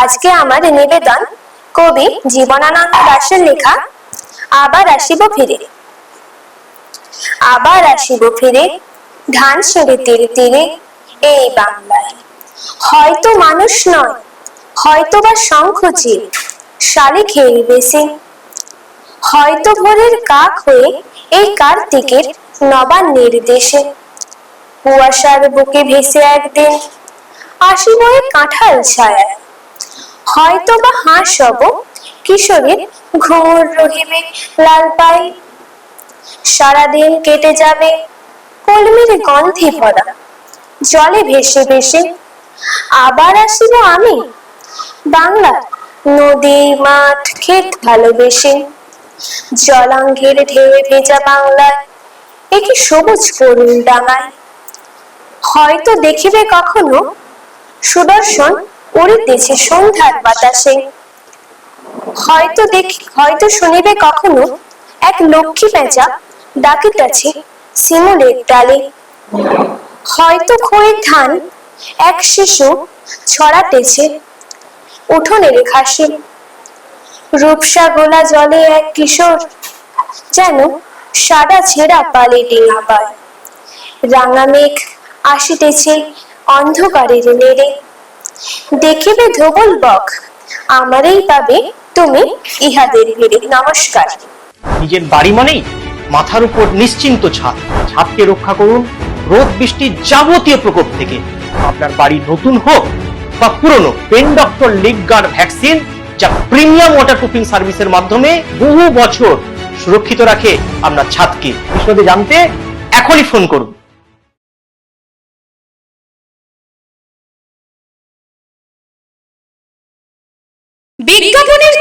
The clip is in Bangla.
আজকে আমার নিবেদন কবি জীবনানন্দ দাশের লেখা, আবার আসিব ফিরে। আবার আসিব ফিরে, ধান সেরে তীরে তীরে এই বাংলায়। হয়তো মানুষ নয় হয়তো বা শঙ্খ চিল শালিখের বেশি হয়তো ভোরের কাক হয়ে এই কার্তিকের নবান নির্দেশে। কুয়াশার বুকে ভেসে একদিন, আসিব কাঁঠাল ছায়া হয়তো বা হাঁস হব। কিশোরের ঘোর রহিবে লাল পাই। সারাদিন কেটে যাবে কলমির গন্ধে ভরা। জলে ভেসে ভেসে আবার আসিব আমি। বাংলা, নদী, মাঠ, ক্ষেত ভালোবেসে। জলাঙ্গের ঢেউয়ে ভেজা বাংলায় একই সবুজ করুণ ডাঙায়। হয়তো দেখিবে কখনো সুদর্শন উড়িতেছে সন্ধ্যার বাতাসে। হয়তো দেখি, হয়তো শুনিবে কখনো এক লক্ষ্মী পেঁচা ডাকিতেছে শিমুলের ডালে। হয়তো খড়ির ধান এক শিশু ছড়াতেছে উঠোনের ঘাসে। রূপসা গোলা জলে এক কিশোর যেন সাদা ছেঁড়া পালে ডিঙা পায়। রাঙা মেঘ আসিতেছে অন্ধকারের নেড়ে দেখিবে ধবল বক। আমারই পাবে তুমি ইহাদের ভিড়ে নমস্কার। নিজের বাড়ি মানেই মাথার উপর নিশ্চিন্ত ছাদ। ছাদকে রক্ষা করুন রোদ বৃষ্টির যাবতীয় প্রকোপ থেকে। আপনার বাড়ি নতুন হোক বা পুরনো pen doctor leak guard vaccine যা প্রিমিয়াম ওয়াটার প্রুফিং সার্ভিসের মাধ্যমে বহু বছর সুরক্ষিত রাখে আপনার ছাদকে। বিশদে জানতে এখনই ফোন করুন।